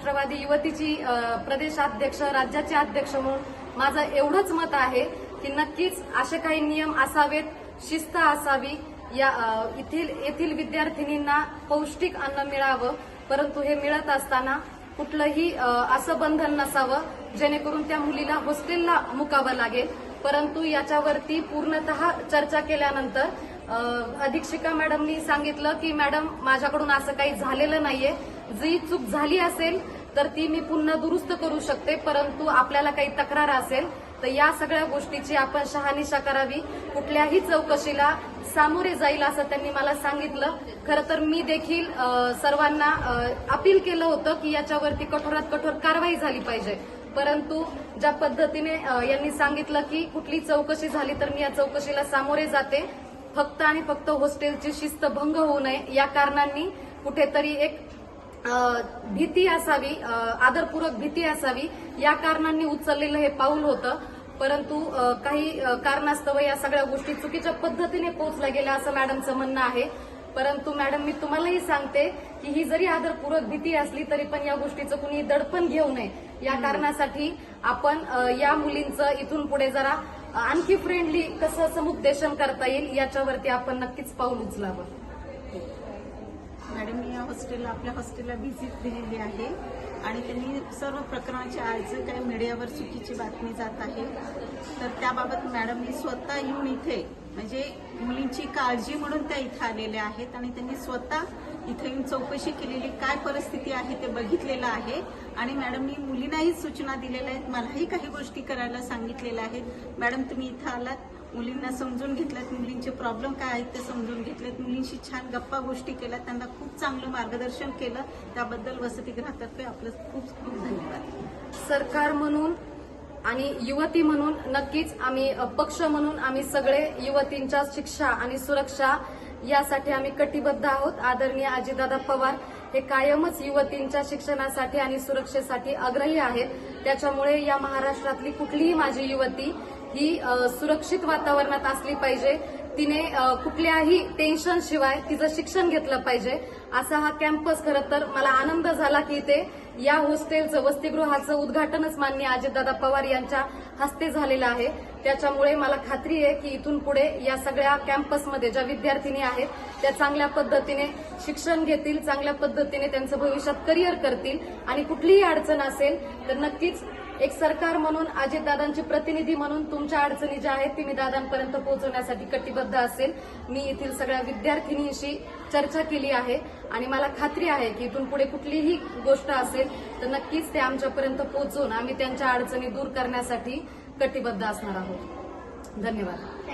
राष्ट्रवादी युवतीची प्रदेशाध्यक्ष राज्याचे अध्यक्ष म्हणून माझं एवढंच मत आहे की नक्कीच असे काही नियम असावेत शिस्त असावी. या येथील येथील विद्यार्थिनींना पौष्टिक अन्न मिळावं परंतु हे मिळत असताना कुठलंही असं बंधन नसावं जेणेकरून त्या मुलीला हॉस्टेलला मुकावं लागेल. परंतु याच्यावरती पूर्णतः चर्चा केल्यानंतर अधीक्षिका मॅडमनी सांगितलं की मॅडम माझ्याकडून असं काही झालेलं नाहीये. जी चूक झाली असेल तर ती मी पुन्हा दुरुस्त करू शकते परंतु आपल्याला काही तक्रार असेल तर या सगळ्या गोष्टीची आपण शहानिशा करावी. कुठल्याही चौकशीला सामोरे जाईल असं त्यांनी मला सांगितलं. खरं तर मी देखील सर्वांना अपील केलं होतं की याच्यावरती कठोरात कठोर कारवाई झाली पाहिजे. परंतु ज्या पद्धतीने यांनी सांगितलं की कुठली चौकशी झाली तर मी या चौकशीला सामोरे जाते. फक्त आणि फक्त हॉस्टेलची शिस्त भंग होऊ नये. या कारणांनी कुठेतरी एक भीती असावी आदरपूर्वक भीती असावी या कारणांनी उचललेलं हे पाऊल होतं. परंतु काही कारणास्तव या सगळ्या गोष्टी चुकीच्या पद्धतीने पोहोचल्या गेल्या असं मॅडमचं म्हणणं आहे. परंतु मॅडम मी तुम्हालाही सांगते की ही जरी आदरपूर्वक भीती असली तरी पण या गोष्टीचं कुणी दडपण घेऊ नये. या कारणासाठी आपण या मुलींचं इथून पुढे जरा आणखी फ्रेंडली कसं समुपदेशन करता येईल याच्यावरती आपण नक्कीच पाऊल उचलावं. मॅडम मी या हॉस्टेलला आपल्या हॉस्टेलला व्हिजिट दिलेली आहे. आणि त्यांनी सर्व प्रकरणाची आज काही मीडियावर चुकीची बातमी जात आहे. तर त्याबाबत मॅडम मी स्वतः येऊन इथे म्हणजे मुलींची काळजी म्हणून त्या इथे आलेल्या आहेत आणि त्यांनी स्वतः इथे येऊन चौकशी केलेली काय परिस्थिती आहे ते बघितलेलं आहे. आणि मॅडम मी मुलींनाही सूचना दिलेल्या आहेत मलाही काही गोष्टी करायला सांगितलेल्या आहेत. मॅडम तुम्ही इथं आलात. मुलींना समजून घेतल्यात मुलींचे प्रॉब्लेम काय आहेत ते समजून घेतलेत. मुलींशी छान गप्पा गोष्टी केल्या त्यांना खूप चांगलं मार्गदर्शन केलं. त्याबद्दल वसतिगृहातर्फे आपलं खूप खूप धन्यवाद. सरकार म्हणून आणि युवती म्हणून नक्कीच आम्ही पक्ष म्हणून आम्ही सगळे युवतींच्या शिक्षा आणि सुरक्षा यासाठी आम्ही कटिबद्ध आहोत. आदरणीय अजितदादा पवार हे कायमच युवतींच्या शिक्षणासाठी आणि सुरक्षेसाठी आग्रही आहेत. त्याच्यामुळे या महाराष्ट्रातली कुठलीही माझी युवती ही सुरक्षित वातावरणात असली पाहिजे. तिने कुठल्याही टेन्शन शिवाय तिचं शिक्षण घेतलं पाहिजे. असा हा कॅम्पस खरं तर मला आनंद झाला की ते या हॉस्टेलचं वसतिगृहाचं उद्घाटनच मान्य अजितदादा पवार यांच्या हस्ते झालेलं आहे. त्याच्यामुळे मला खात्री आहे की इथून पुढे या सगळ्या कॅम्पसमध्ये ज्या विद्यार्थिनी आहेत त्या चांगल्या पद्धतीने शिक्षण घेतील चांगल्या पद्धतीने त्यांचं भविष्यात करिअर करतील आणि कुठलीही अडचण असेल तर नक्कीच एक सरकार म्हणून अजितदादांची प्रतिनिधी म्हणून तुमच्या अडचणी ज्या आहेत ती मी दादांपर्यंत पोहोचवण्यासाठी कटिबद्ध असेल. मी येथील सगळ्या विद्यार्थिनींशी चर्चा केली आहे आणि मला खात्री आहे की इथून पुढे कुठलीही गोष्ट असेल तर नक्कीच ते आमच्यापर्यंत पोहोचवून आम्ही त्यांच्या अडचणी दूर करण्यासाठी कटिबद्ध असणार आहोत. धन्यवाद.